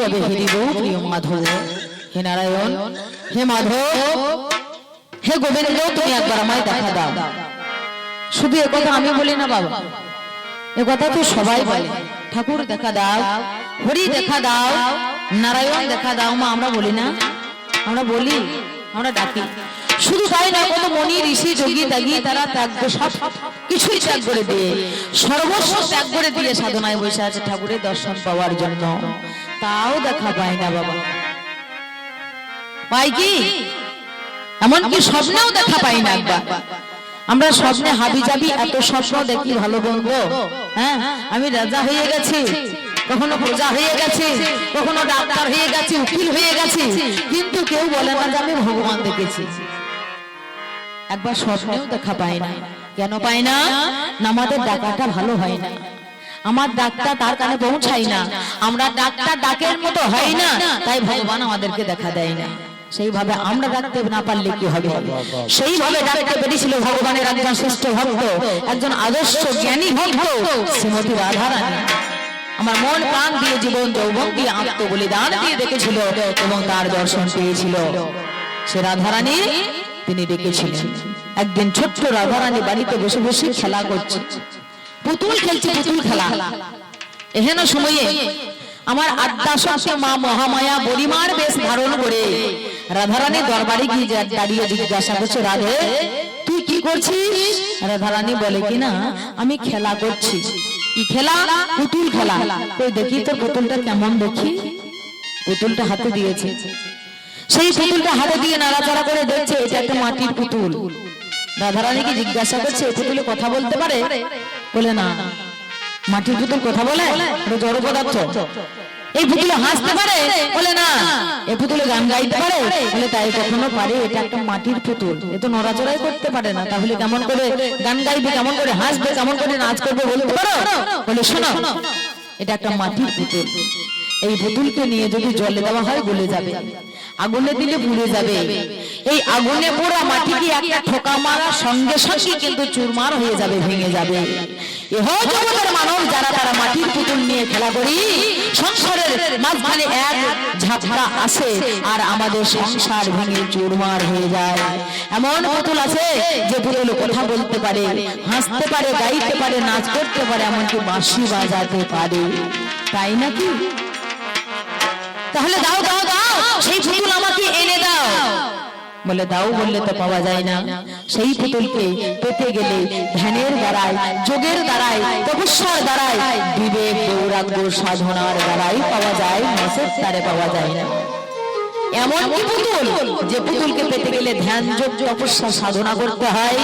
কবে হেরিব প্রিয় মাধব হে নারায়ণ হে মাধব হে গোবিন্দ তুমি একবার আমায় দেখা দাও। শুধু এ কথা আমি বলি না বাবা। এ কথা তো সবাই বলে। ঠাকুর দেখা দাও হরি দেখা দাও নারায়ণ দেখা দাও মা আমরা বলি না। আমরা বলি আমরা ডাকি। শুধু তাই না কত মনি ঋষি যোগী ত্যাগী তারা ত্যাগ সব কিছুই ত্যাগ করে দিয়ে সর্বস্ব ত্যাগ করে দিয়ে সাধনায় বসে আছে ঠাকুরের দর্শন পাওয়ার জন্য। তাও দেখা পায় না বাবা। পাই কি? এমনকি স্বপ্নেও দেখা পাই না একবার। আমরা স্বপ্নে হাবি যাবি এত স্বপ্ন দেখি ভালো বলব হ্যাঁ? আমি রাজা হয়ে গেছি। কখনো প্রজা হয়ে গেছে। কখনো ডাক্তার হয়ে গেছে উকিল হয়ে গেছে। কিন্তু কেউ বলে না যে আমি ভগবান দেখেছি। একবার স্বপ্নেও দেখা পাই না। কেন না? না আমাদের ডাকাটা ভালো হয় না। আমার ডাকটা তার কানে পৌঁছাই না। আমরা ডাকটা ডাকের মতো হয় না, তাই ভগবান আমাদেরকে দেখা দেয় না। সেইভাবে আমরা ডাকতে না পারলে কি হবে? সেইভাবে ডাকতে পেরেছিল ভগবানের একজন শ্রেষ্ঠ ভক্ত, একজন আদর্শ জ্ঞানী ভক্ত, শ্রীমতী রাধারানী। আমার মন প্রাণ দিয়ে জীবন যৌবন দিয়ে আত্ম বলিদান দিয়ে দেখেছিল এবং তার দর্শন পেয়েছিল। সে রাধারানী, তিনি ডেকেছিলেন। একদিন ছোট্ট রাধারানী বাড়িতে বসে বসে খেলা করছে। পুতুল খেলছে পুতুল খেলা। এহেন সময়ে আমার আড্ডা শক্তি মা মহামায়া বরিমার বেশ ধারণ করে। রাধারানী দরবারে গিয়ে দাঁড়িয়ে জিজ্ঞাসা করছে, রাধে, তুই কি করছিস? রাধারানী বলে কিনা আমি খেলা করছি। কি খেলা? পুতুল খেলা। তুই দেখি তোর পুতুলটা কেমন দেখি? পুতুলটা হাতে দিয়েছে। সেই পুতুলটা হাতে দিয়ে নাড়াচাড়া করে দেখছে, এটা একটা মাটির পুতুল। রাধারানীকে জিজ্ঞাসা করছে পুতুলে কথা বলতে পারে? বলে না। মাটির পুতুল কথা বলে? জড় পদার্থ। এই পুতুলে হাসতে পারে? বলে না। এই পুতুলে গান গাইতে পারে? বলে তাই কখনো পারে? এটা একটা মাটির পুতুল। এ তো নড়াচড়াই করতে পারে না। তাহলে কেমন করে গান গাইবে? কেমন করে হাসবে? কেমন করে নাচ করবে? বলতে পারো? বলে শোনো। এটা একটা মাটির পুতুল। এই পুতুলকে নিয়ে যদি জলে দেওয়া হয়, গলে যাবে। আগুনে দিলে পুড়ে যাবে। এই আগুনে পোড়া মাটিকে একটা ঠোকা মারার সঙ্গে সঙ্গে কিন্তু চুরমার হয়ে যাবে ভেঙে যাবে। জগতের মানব যারা তারা মাটির পুতুল নিয়ে খেলা করি সংসারের মাঝখানে এক ঝাপটা আসে আর আমাদের সংসার ভেঙে চুরমার হয়ে যায়। এমন পুতুল আছে যে পুতুল কথা বলতে পারে হাসতে পারে গাইতে পারে নাচ করতে পারে এমনকি বাঁশি বাজাতে পারে। তাই নাকি? তাহলে দাও দাও দাও। সেই পুতুল আমাকে এনে দাও। বলে দাও বললে তো পাওয়া যায় না। সেই পুতুলকে পেতে গেলে ধ্যানের দ্বারাই যোগের দ্বারাই তপস্যার দ্বারাই বিবেক দৌরাগ্য সাধনার দ্বারাই পাওয়া যায় মাসের তারে পাওয়া যায় না। এমন পুতুল, যে পুতুলকে পেতে গেলে ধ্যান যোগ তপস্যা, সাধনা করতে হয়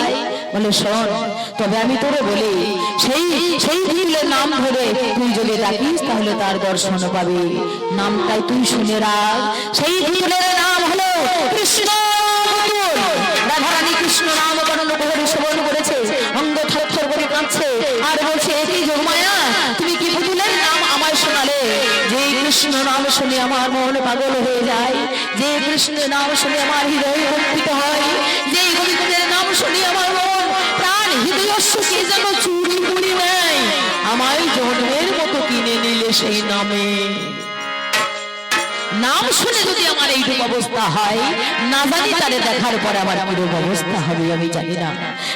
বলে, শোন, তবে আমি তোরে বলি, সেই সেই পুতুলের নাম ধরে তুই যদি ডাকিস, তাহলে তার দর্শন পাবে। নামটাই তুই শুনে রাখ। সেই পুতুলের নাম হলো কৃষ্ণ শুনে আমার মন পাগল হয়ে যায় যে কৃষ্ণ নাম শুনে আমার হৃদয় কম্পিত হয় যে আমি জানি না।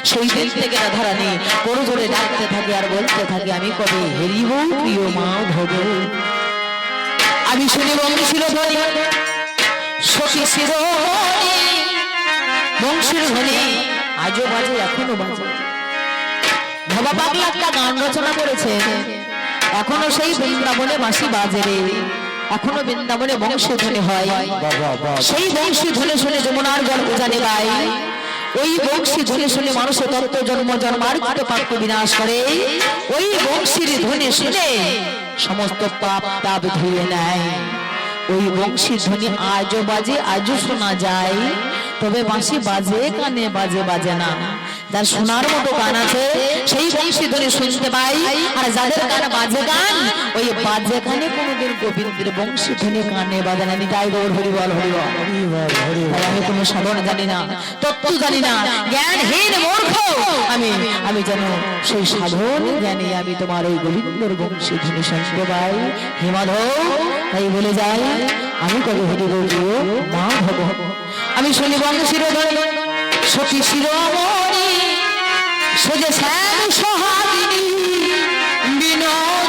সেই দিন থেকে রাধারানী বড় জোরে ডাকতে থাকে আর বলতে থাকে, আমি কবে হেরিব প্রিয় মা ভব আমি শুনি বংশীর ধ্বনি, সখী শিরোমণি বংশীর ধ্বনি আজও বাজে, এখনও বাজে। ভবা পাগলা একটা গান রচনা করেছে। এখনও সেই বৃন্দাবনে বাঁশি বাজে রে। এখনও বৃন্দাবনে বংশধ্বনি হয়। সেই বংশী ধ্বনি শুনে যমুনার জল জানে গায় ওই বংশী ধ্বনি শুনে মানুষের তত্ত্ব, জন্ম জন্মার্জিত পাপ বিনাশ করে। ওই বংশীর ধ্বনি শুনে সমস্ত পাপ তাপ ধুয়ে নেয়। ওই বংশী ধ্বনি আজও বাজে, আজও শোনা যায়। তবে বাঁশি বাজে, কানে বাজে বাজে না। যার শোনার মতো গান আছে, সেই বংশী ধ্বনি শুনতে পাই আর যাদের কানে বাজে গান, ওই বাজে গানে কোনোদিন গোবিন্দের বংশী ধ্বনি কানে বাজে না। নিতাই গৌর হরিবল হরিবল আমি কোনো সাধন জানি না, তত্ত্ব জানি না, জ্ঞানহীন মূর্খ। আমি আমি যেন সেই সাধন জ্ঞানে আমি তোমার ওই গোবিন্দর বংশী ধ্বনি শুনতে পাই। হিমাধব তাই বলে যাই, আমি কবে হরি বলিও মা ভব। আমি শুনি বঙ্গ শিরোধর সখী শিরোমণি সোজে শ্যাম সোহাগিনী বিনোদিনী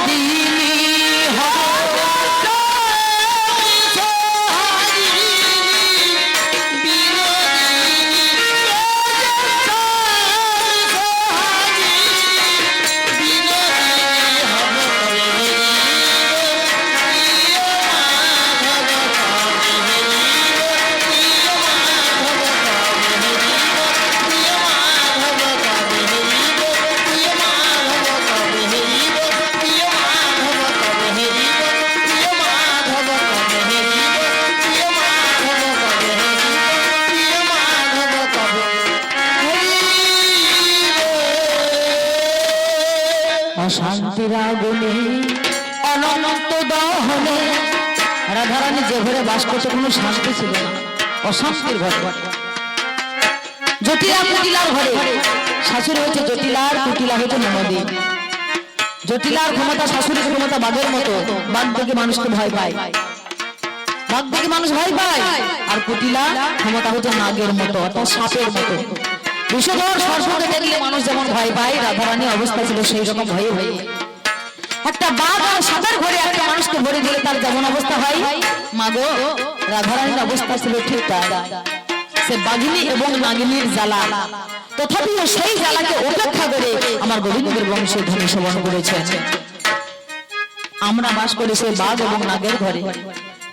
বাস করতে কোনো শান্তি ছিল না। অশান্তির ঘর। জটিলা কুটিলার ঘরে। শাশুড়ি হচ্ছে জটিলার কুটিলা হচ্ছে ননদী জটিলার ক্ষমতা, শাশুড়ির ক্ষমতা বাঘের মতো। বাঘ দেখে মানুষকে ভয় পায়। বাঘ দেখে মানুষ ভয় পায়। আর কুটিলা ক্ষমতা হচ্ছে নাগের মতো, অর্থাৎ সাপের মতো। বিষধর সর্পকে দেখলে মানুষ যেমন ভয় পায় রাধারানী অবস্থা ছিল সেই রকম ভয়ে ভয়ে। একটা বাঘ আর সাপের ঘরে একটা মানুষকে ভরে দিলে তার যেমন অবস্থা হয় মাগো, রাধারানীর অবস্থা ছিল ঠিক তাই। সে বাঘিনী এবং নাগিনীর জ্বালা। তথাপিও সেই জ্বালাকে উপেক্ষা করে আমার গোবিন্দের বংশে ধনী শ্রবণ করেছে আমরা বাস করি সেই বাঘ এবং নাগের ঘরে।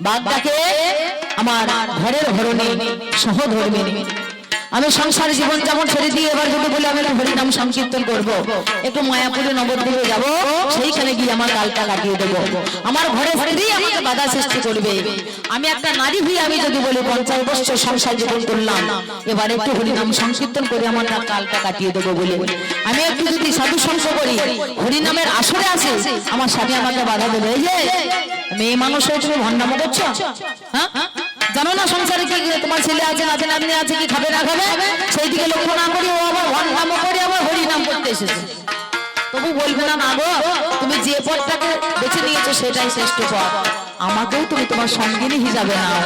বাঘটাকে আমার ঘরের হরণে সহধর্মিনী। আমি সংসার জীবন যেমন ছেড়ে দিয়ে এবার যদি বলে আমি একটু হরিনাম সংকীর্তন করব, একটু মায়াপুরে নবদ্বীপে যাব, সেইখানে গিয়ে আমার কালটা কাটিয়ে দেবো। আমার ঘরে স্ত্রী আমাকে বাধা সৃষ্টি করবে। আমি একটা নারী হয়ে আমি যদি বলি পঞ্চাশ বছর সংসার জীবন করলাম, এবার একটু হরিনাম সংকীর্তন করে আমার না কালটা কাটিয়ে দেবো বলে। আমি একটু যদি সাধু সংস করি, হরিনামের আসরে আসে, আমার স্বামী আমাকে বাধা দেবে। এই যে, মেয়ে মানুষ তুমি ভণ্ডামো করছ? হ্যাঁ হ্যাঁ? জানো না সংসারে কি তোমার ছেলে আছে নাচে নাতনি আছে, কি খাবে না খাবে? সেই দিকে লক্ষ্য না করি ও আবার ভণ্ডামো করে আবার হরিনাম করতে এসেছে। তবু বলবে না না গো, তুমি যে পথটাকে বেছে নিয়েছো সেটাই শ্রেষ্ঠ পথ। আমাকেও তুমি তোমার সঙ্গিনী হিসাবে নাও।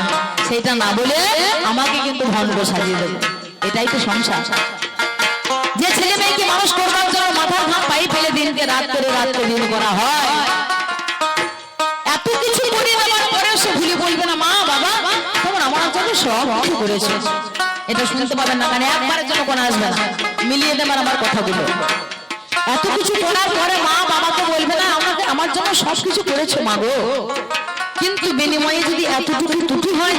সেটা না বলে আমাকে কিন্তু ভণ্ড সাজিয়ে দেবে। এটাই তো সংসার। যে ছেলে মেয়েকে মানুষ করবার জন্য মাথার ঘাম পাই ফেলে দিনকে রাত করে রাত করে দিন করা হয় সব করেছে। এটা শুনতে পাবেন না কারণ একবারের জন্য কোনো আসবে না। মিলিয়ে দেবার আমার কথাগুলো। এত কিছু করার পরে মা বাবাকে বলবে না, আমাকে আমার জন্য সব কিছু করেছ মা গো। কিন্তু বিনিময়ে যদি এতটুকু হয়,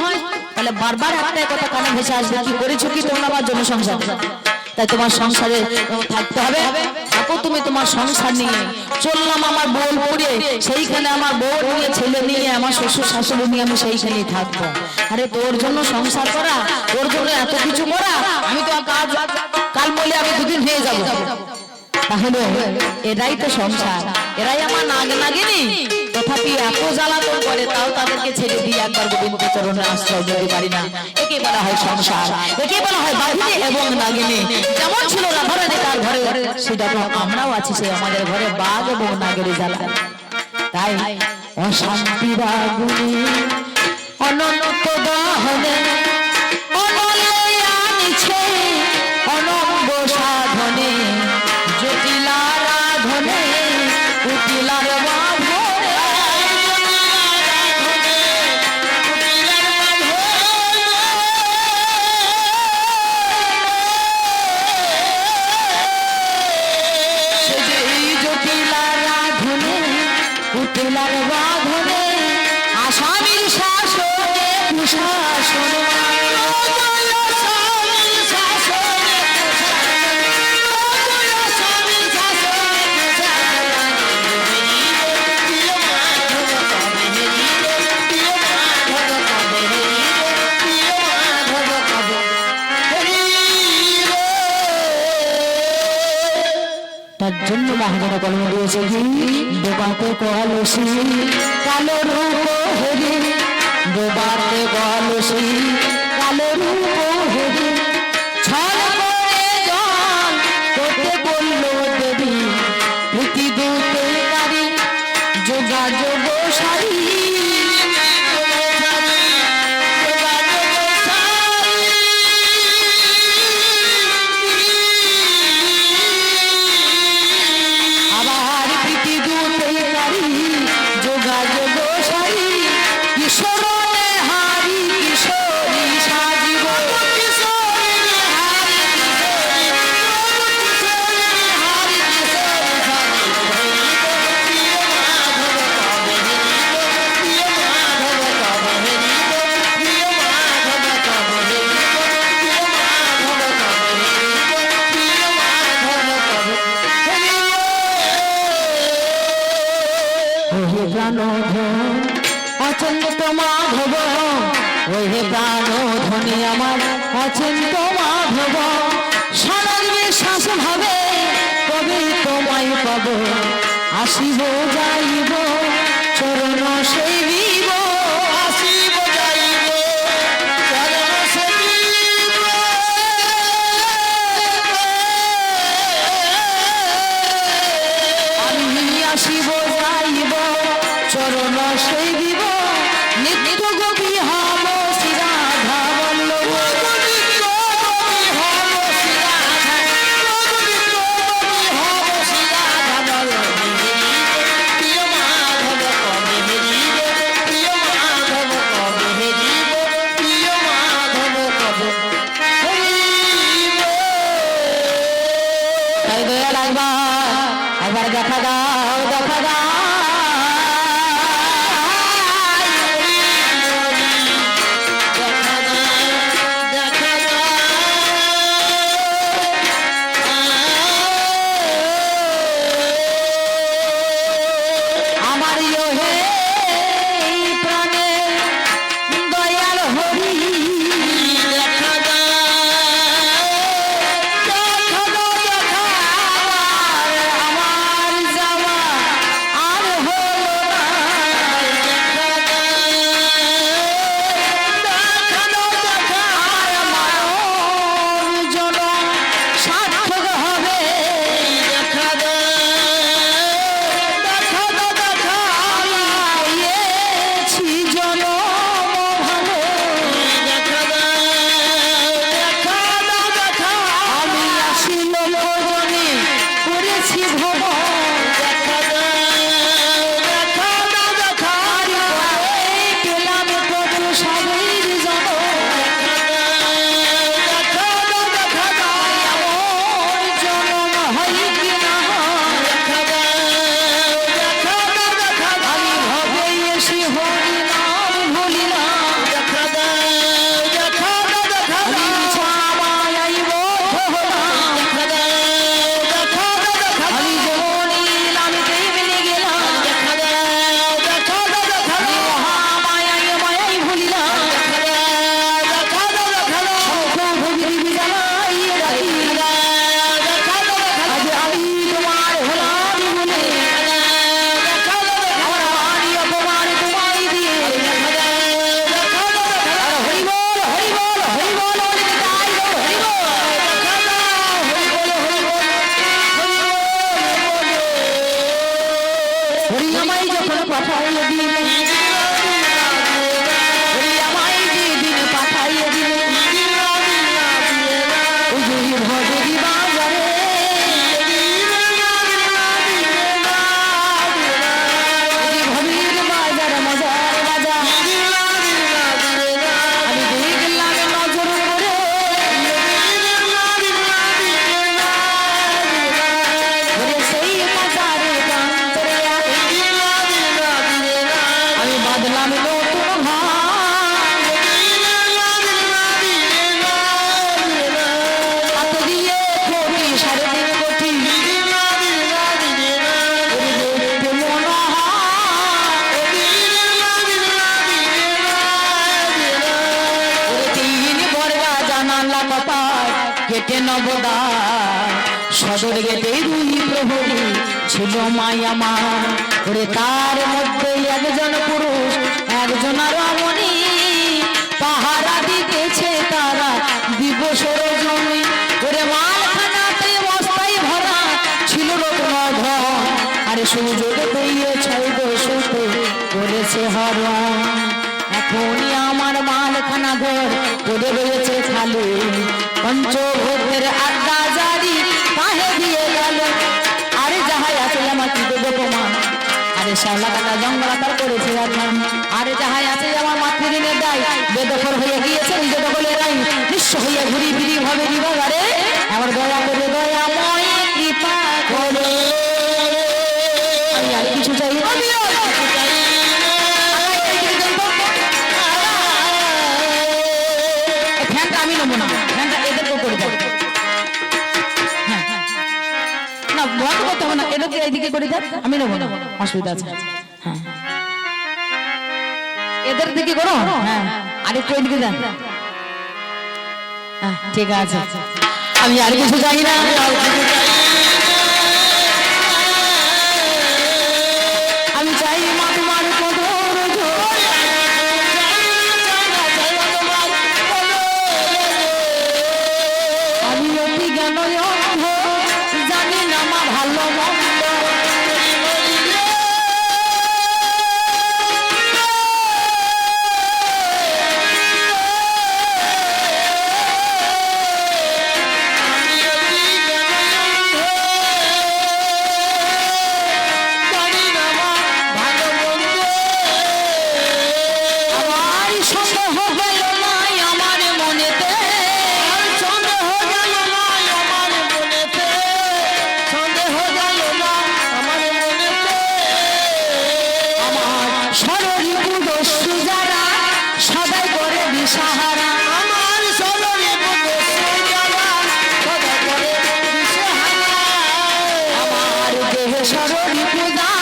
তাহলে বারবার কথা কানে ভেসে আসবে, কি করেছ কি তোমরা তাই তোমার সংসারে থাকতে হবে। থাকো তুমি তোমার সংসার নিয়ে। চললাম আমার বউ পড়ে, সেইখানে আমার বউ নিয়ে, ছেলে নিয়ে, আমার শ্বশুর শাশুড়ি নিয়ে আমি সেইখানেই থাকব। আরে তোর জন্য সংসার করা, তোর জন্য এত কিছু করা, আমি তো কাজ, কাল বলে আমি দুদিন হয়ে যাব। তাহলে এরাই তো সংসার, এরাই আমার নাগ নাগিনী তথাপি এত জ্বালাতন করে, তাও তাদেরকে ছেড়ে দিয়ে একবার গোবিন্দ চরণে আশ্রয় দিতে পারি না। একে বলা হয় সংসার, একে বলা হয় বাহিনী এবং নাগিনী। যেমন ছিল রাধারানী তার ঘরে তো আমরাও আছি, সে আমাদের ঘরে বাঘ এবং নাগের জ্বালা তাই অশান্তি বাগুনি অনন্ত দহনে জন্য মহাজন কলম রয়েছে কি? ডোবাতে কলসি কালো রূপ হেরি ডোবাতে কলসি কালো রূপ হেরি আসিব যাইব। হরিয়ামাই যখন কথা হয়ে গেটে নবদা সদর গেটে দুই প্রহরী ছিল মায়া মা। ওরে তার মধ্যে একজন পুরুষ, একজন রমণী। পাহারা দিতেছে তারা দিবস জমি। ওরে মালখানাতে বস্তায় ভরা ছিল রত্ন ঘর আরে সুযোগ পেয়ে ছয় বসতে করেছে হরণ। এখন খানা ঘর রয়েছে খালি। পঞ্চভোগের আড্ডা জারি, পাহে দিয়ে গেল। আরে যাহাই আছে আমার কি দেবো প্রমাণ? আরে শ্যাওলা কাটা জঙ্গলাকার করেছে এখন আরে যাহাই আছে আমার মাতৃদিনের দায়। বেদখল হয়ে গিয়েছে নিজে দখলে রাই নিঃস্ব হইয়া ঘুরি ফিরি হবে দিবা আরে, আমার দয়া এদেরকে করে দেন আমি নেব অসুবিধা আছে। হ্যাঁ। এদের দিকে করো? হ্যাঁ। আর একটু এদিকে দেন হ্যাঁ, ঠিক আছে। আমি আর কিছু চাই না deixar o me da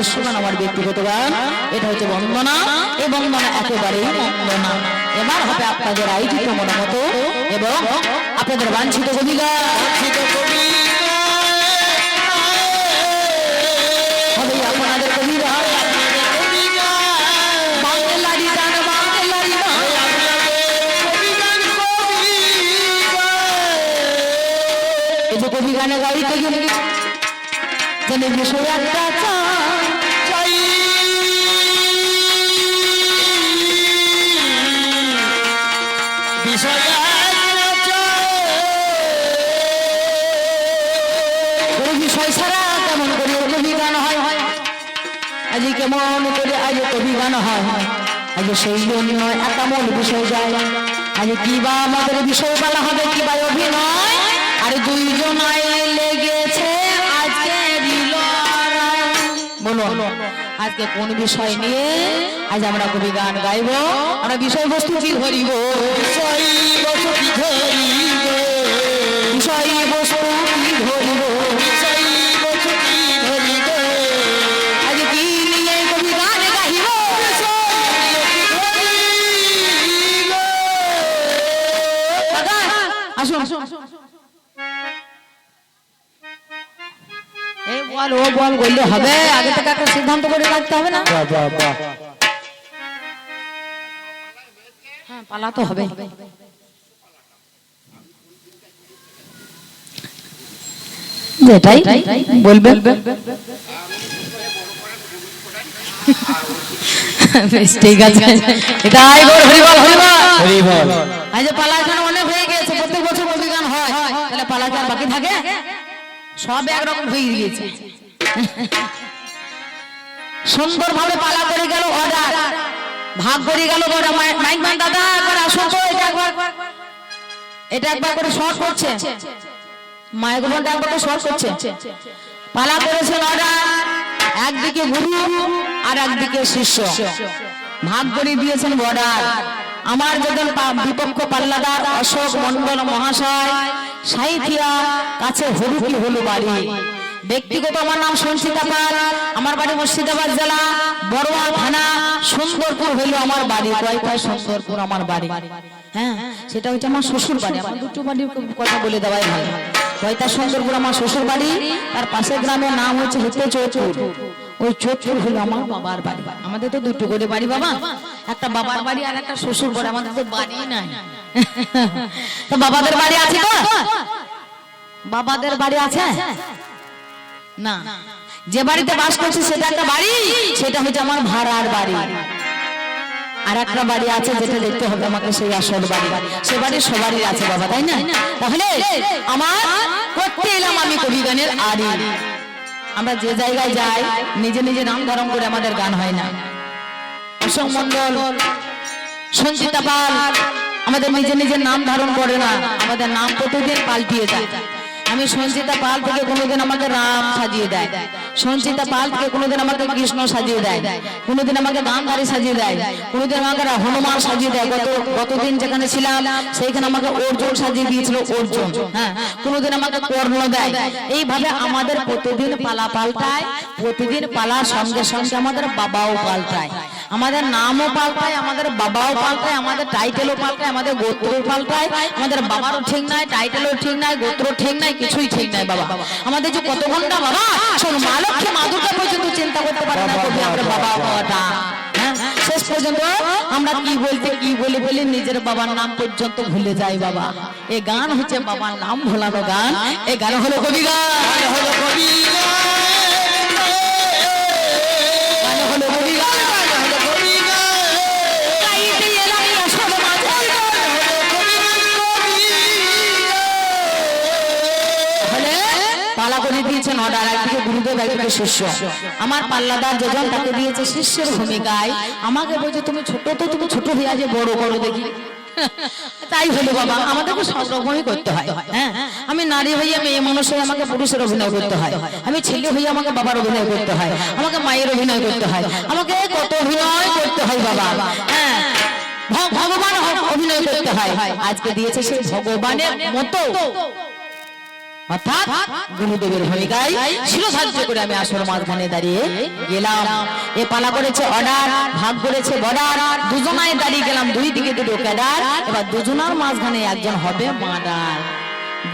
নিজস্ব গান আমার ব্যক্তিগত গান। এটা হচ্ছে বন্দনা, এই বন্দনা একেবারেই বন্দনা এবার হবে আপনাদের আয়োজিত মতো এবং আপনাদের বাঞ্ছিত যে কবি গানে গাইতে গেলে যেন বিষয় একটা বিষয় ছাড়া কেমন করে কবি গান হয় হয় আজ কেমন করে আজ কবি গান হয় আজ সেই জন্য একামন বিষয় যায় আজ কি বা আমাদের বিষয় বলা হবে কি বা অভিনয় আর দুইজনাই লেগেছে আজকে বলো আজকে কোন বিষয় নিয়ে? আজ আমরা কবি গান গাইব আমরা বিষয়বস্তু কি ধরিব বিষয়বস্তু বল বললে হবে আগে থেকে একটা সিদ্ধান্ত করে রাখতে হবে না? হ্যাঁ পালা তো হবে। যেটাই বেশ ঠিক আছে। এটাই বল হরিবল হরিবল। আজ পালা গান অনেক হয়ে গেছে প্রত্যেক বছর কবি গান হয়। তাহলে পালা গান বাকি থাকে? সব একরকম হয়ে গিয়েছে। সুন্দর ভাবে পালা করে গেল অর্ডার। ভাগ করে গেল এটা একবার করে শর্ট করছে। একবার শর্ট করছে। পালা করেছেন অর্ডার। একদিকে গুরু আর একদিকে শিষ্য। ভাগ করে দিয়েছেন বর্ডার। আমার যখন বিপক্ষ পাল্লাদার অশোক মন্ডল মহাশয়, সাইথিয়া কাছে হরুকি হলু বাড়ি। ব্যক্তিগত আমার নাম সঞ্চিতা পাল, আমার বাড়ি মুর্শিদাবাদ জেলা, বড়োয়া থানা, সুন্দরপুর হইল আমার বাড়ি কয়টা সুন্দরপুর আমার বাড়ি। হ্যাঁ সেটা হচ্ছে আমার শ্বশুর বাড়ি, আমার দুটো বাড়ির কথা বলে দেওয়াই ভালো কয়টা সুন্দরপুর আমার শ্বশুর বাড়ি, তার পাশের গ্রামের নাম হচ্ছে হতে চৌচুর ওই চৌচুর হলো আমার বাবার বাড়ি। আমাদের তো দুটো করে বাড়ি বাবা, একটা বাবার বাড়ি আর একটা শ্বশুর বাড়ি, আমাদের তো বাড়ি নাই। তো বাবাদের বাড়ি আছে তো? বাবাদের বাড়ি আছে? না। যে বাড়িতে বাস করছি সেটা একটা বাড়ি সেটা হচ্ছে আমার ভাড়ার বাড়ি। আর একটা বাড়ি আছে যেটা দেখতে হবে আমাকে সেই আসল বাড়ি। সে বাড়ি সবারই আছে বাবা তাই না? তাহলে আমার করতে এলাম আমি কবি গানের আড়ি। আমরা যে জায়গায় যাই নিজে নিজে নাম ধারণ করে আমাদের গান হয় না। অশোক মন্ডল সঞ্চিতা পাল আমাদের নিজে নিজের নাম ধারণ করে না। আমাদের নাম প্রতিদিন পাল্টিয়ে যায়। আমি সঞ্চিতা পাল থেকে কোনোদিন আমাকে রাম সাজিয়ে দেয়। সঞ্চিতা পাল থেকে কোনোদিন আমাকে কৃষ্ণ সাজিয়ে দেয়। কোনোদিন আমাকে গান্ধারী সাজিয়ে দেয়। কোনোদিন আমাকে হনুমান সাজিয়ে দেয়। গত গতদিন যেখানে ছিলাম, সেইখানে আমাকে অর্জুন সাজিয়ে দিয়েছিল অর্জুন হ্যাঁ? কোনোদিন আমাকে কর্ণ দেয়। এইভাবে আমাদের প্রতিদিন পালা পাল্টায়, প্রতিদিন পালার সঙ্গে সঙ্গে আমাদের বাবাও পাল্টায়। আমাদের নামও পাল্টায়, আমাদের বাবাও পাল্টায়, আমাদের টাইটেলও পাল্টায়, আমাদের গোত্র পাল্টায়, আমাদের বাবারও ঠিক নাই টাইটেলও ঠিক নাই গোত্র ঠিক নাই, কিছুই ঠিক নাই বাবা। আমাদের যে কত ঘণ্টা বাবা, শোন, মা লক্ষ্মী পর্যন্ত চিন্তা করতে পারে না কবি আমরা বাবা বাবাটা হ্যাঁ শেষ পর্যন্ত আমরা কি বলতে, কি বলে বলে, নিজের বাবার নাম পর্যন্ত ভুলে যাই বাবা। এ গান হচ্ছে বাবার নাম ভোলানো গান, এ গান হলো কবি গান হলো কবি গান। শিষ্য। আমার পাল্লাদার যেজন তাকে দিয়েছে শিষ্যের ভূমিকায়। আমাকে বলছে, তুমি ছোট তো, তুমি ছোট হয়ে আজ বড় করো দেখি। তাই হলো বাবা, আমাদেরকে সব রকমই করতে হয় হ্যাঁ? আমি নারী হইয়া মেয়ে মানুষ হয়ে আমাকে পুরুষের অভিনয় করতে হয়। আমি ছেলে হইয়া আমাকে বাবার অভিনয় করতে হয়। আমাকে মায়ের অভিনয় করতে হয়। আমাকে কত অভিনয় করতে হয় বাবা হ্যাঁ? ভগবান অভিনয় করতে হয়। আজকে দিয়েছে সেই ভগবানের মতো। অর্থাৎ গুরুদেবের ভূমিকায় শিরোধার্য করে আমি আসর মাঝখানে দাঁড়িয়ে গেলাম। এ পালা করেছে অর্ডার, ভাগ করেছে বর্ডার। দুজনায় দাঁড়িয়ে গেলাম, দুই দিকে দুটো ক্যাডার। এবার দুজনার মাঝখানে একজন হবে মার্ডার।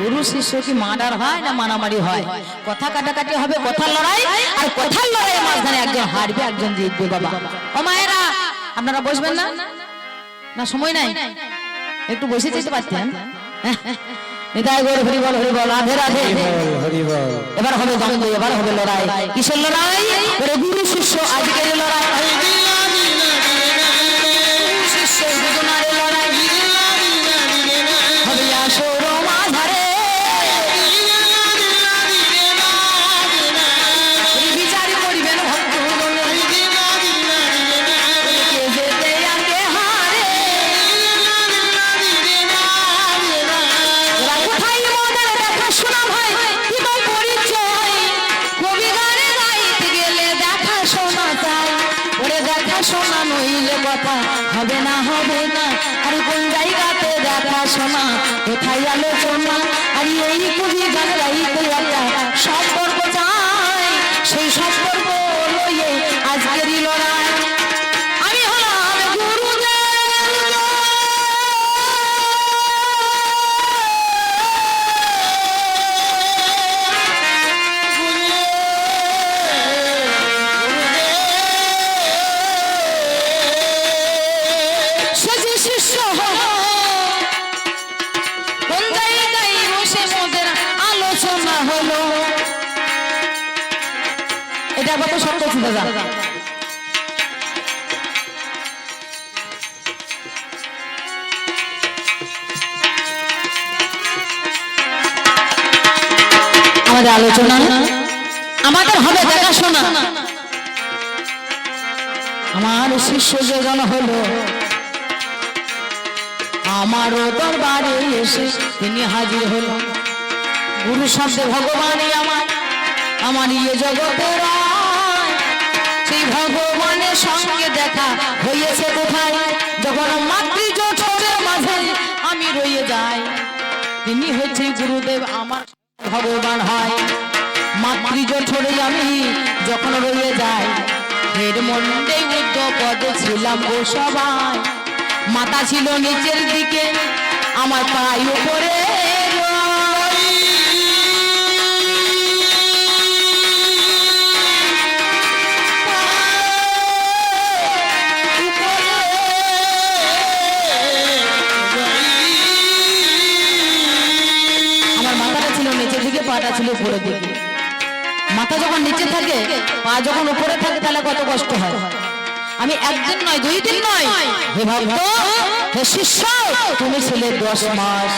গুরু শিষ্য কি মার্ডার হয় না মারামারি হয়? কথা কাটাকাটি হবে, কথার লড়াই, আর কথার লড়াইয়ের মাঝখানে একজন হারবে, একজন জিতবে বাবা। ও মায়েরা, আপনারা বসবেন না? না, সময় নাই। একটু বসে যেতে পারতেন। নিতাই গৌর হরি বল হরি বল রাধে রাধে। হরি বল এবার হবে দ্বন্দ্ব এবার হবে লড়াই। কিসের লড়াই? গুরু শিষ্য আজকের লড়াই। কোথায় আলোচনা আর এই কবি গান গাইতে একটা সম্পর্ক চাই, সেই সম্পর্ক লইয়ে আজকেরই লড়াই। কত সত্য ছিল দাদা। আমাদের আলোচনা, আমাদের হবে দেখাশোনা। আমার শিষ্য যেজন হলো, আমারও দরবারে এসে তিনি হাজির হলো। গুরু শব্দে ভগবানই আমার আমার ইয়ে জগতের ভগবানের সঙ্গে দেখা হইয়েছে কোথায়? যখন মাতৃজোটের মাঝে আমি রয়ে যাই, তিনি হচ্ছে গুরুদেব, আমার ভগবান হয়। মাতৃজঠরে আমি যখন রয়ে যাই হের মন্ডে উদ্ধ পদে ছিলাম গো সবাই। মাথা ছিল নিচের দিকে, আমার পাই উপরে। পাটা ছিল উপরের দিকে। মাথা যখন নিচে থাকে পা যখন উপরে থাকে তাহলে কত কষ্ট হয়। আমি একদিন নয় দুই দিন নয়। হে ভক্ত হে শিষ্য তুমি ছেলে দশ মাস।